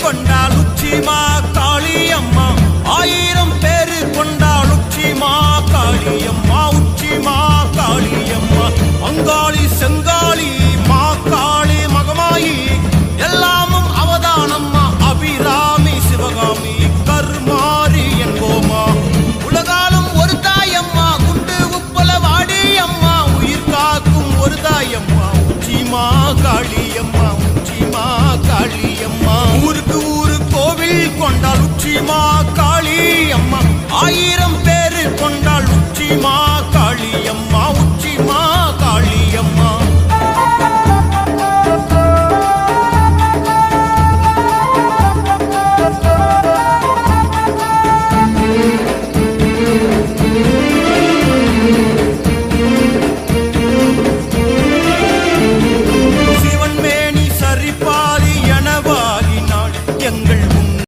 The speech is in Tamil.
con கொண்டாள் உச்சிமா காளி அம்மா. ஆயிரம் பேர் கொண்டாள் உச்சிமா காளி அம்மா உச்சிமா காளி அம்மா. எங்கள்